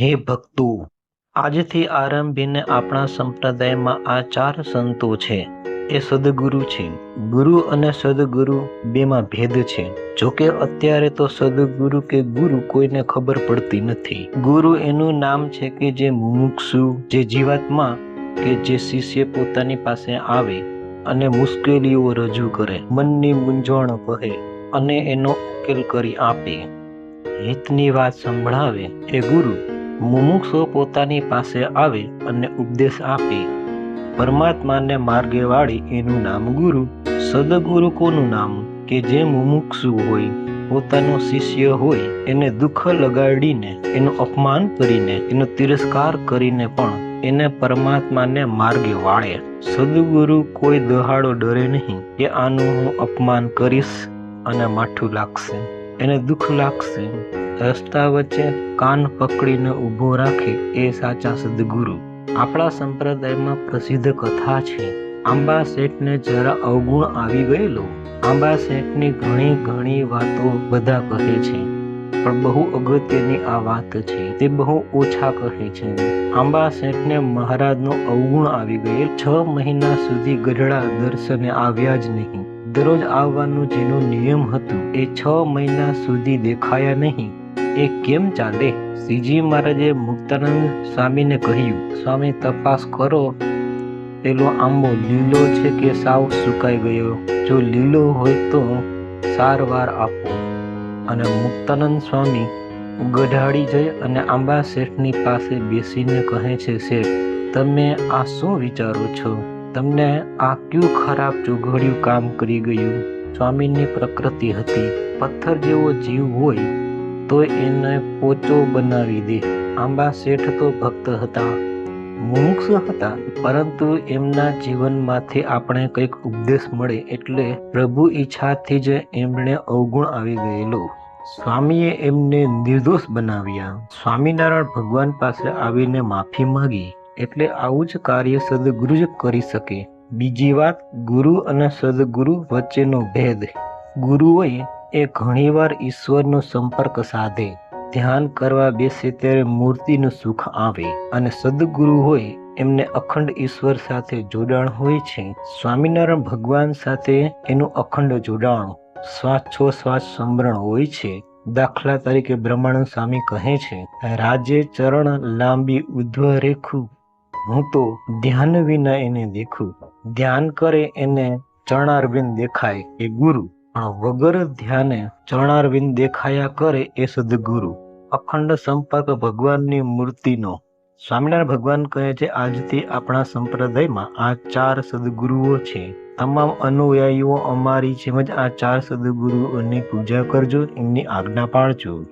હે ભક્તો, આજથી આરંભીને આપણા સંપ્રદાયમાં આ ચાર સંતો છે. એ સદગુરુ છે. ગુરુ અને સદગુરુ બેમાં ભેદ છે. જોકે અત્યારે તો સદગુરુ કે ગુરુ કોઈને ખબર પડતી નથી. ગુરુ એનું નામ છે કે જે મુમુક્ષુ, જે જીવાત્મા કે જે શિષ્ય પોતાની પાસે આવે અને મુશ્કેલીઓ રજૂ કરે, મનની મૂંઝવણ કહે અને એનો ઉકેલ કરી આપે. હિતની વાત સંભળાવે એ ગુરુ. મુમુક્ષો પોતાની પાસે આવે અને ઉપદેશ આપે. પરમાત્માને માર્ગે વાળી એનું નામ ગુરુ, સદગુરુ કોનું નામ? કે જે મુમુક્ષુ હોય, પોતાનો શિષ્ય હોય, એને દુઃખ લગાડીને, એનું અપમાન કરીને, એનો તિરસ્કાર કરીને પણ એને પરમાત્માને માર્ગે વાળે. સદગુરુ કોઈ દહાડો ડરે નહીં કે આનું હું અપમાન કરીશ અને માઠું લાગશે, એને દુઃખ લાગશે. રસ્તા વચ્ચે કાન પકડીને ઊભો રાખે એ સાચા સદગુરુ. આપણા સંપ્રદાયમાં પ્રસિદ્ધ કથા છે, આંબા શેઠને જરા અવગુણ આવી ગયેલો. આંબા શેઠની ઘણી ઘણી વાતો બધા કહે છે, પણ બહુ અગત્યની આ વાત છે, તે બહુ ઓછા કહે છે. આંબા શેઠને મહારાજનો અવગુણ આવી ગયેલ. છ મહિના સુધી ગઢડા દર્શને આવ્યા જ નહીં. દરરોજ આવવાનું જેનું નિયમ હતું, એ છ મહિના સુધી દેખાયા નહીં. એ કેમ ચાલે? શ્રીજી મહારાજે મુક્તાનંદ સ્વામીને કહ્યું, સ્વામી, તપાસ કરો. પેલો આંબો લીલો છે કે સાવ સુકાઈ ગયો? જો લીલો હોય તો સારવાર આપો. અને મુક્તાનંદ સ્વામી ગઢાડી જઈ અને આંબા શેઠની પાસે બેસીને કહે છે, શેઠ, તમે આ શું વિચારો છો? તમને આ ક્યુ ખરાબ ચોઘડિયું કામ કરી ગયું? સ્વામીની પ્રકૃતિ હતી. પથ્થર જેવો જીવ હોય તો એને પોચો બનાવી દે. આંબા શેઠ તો ભક્ત હતા. મુમુક્ષ હતા, પરંતુ એમના જીવનમાંથી આપણે કંઈક ઉપદેશ મળે એટલે પ્રભુ ઈચ્છાથી જ એમણે અવગુણ આવી ગયેલો. સ્વામીએ એમને નિર્દોષ બનાવ્યા. સ્વામિનારાયણ ભગવાન પાસે આવીને માફી માંગી, એટલે આવું જ કાર્ય સદગુરુ જ કરી શકે. બીજી વાત, ગુરુ અને સદગુરુ વચ્ચેનો ભેદ. ગુરુઓએ એ ઘણીવાર ઈશ્વરનો સંપર્ક સાધે, ધ્યાન કરવા બેસે ત્યારે મૂર્તિનું સુખ આવે અને સદગુરુ હોય, એમને અખંડ ઈશ્વર સાથે જોડાણ હોય છે. સ્વામિનારાયણ ભગવાન સાથે એનું અખંડ જોડાણ શ્વાસો શ્વાસ સમરણ હોય છે. દાખલા તરીકે બ્રહ્માનંદ સ્વામી કહે છે રાજે ચરણ લાંબી ઉધ્વ રેખું હું તો ધ્યાન વિના એને દેખું. ધ્યાન કરે એને ચરણારવિંદ દેખાય, એ ગુરુ. પણ વગર ધ્યાને ચરણારવિંદ દેખાયા કરે એ સદગુરુ. અખંડ સંપર્ક ભગવાનની મૂર્તિનો. સ્વામિનારાયણ ભગવાન કહે છે, આજથી આપણા સંપ્રદાયમાં આ ચાર સદગુરુઓ છે. તમામ અનુયાયીઓ અમારી જેમ જ આ ચાર સદગુરુઓની પૂજા કરજો, એમની આજ્ઞા પાળજો.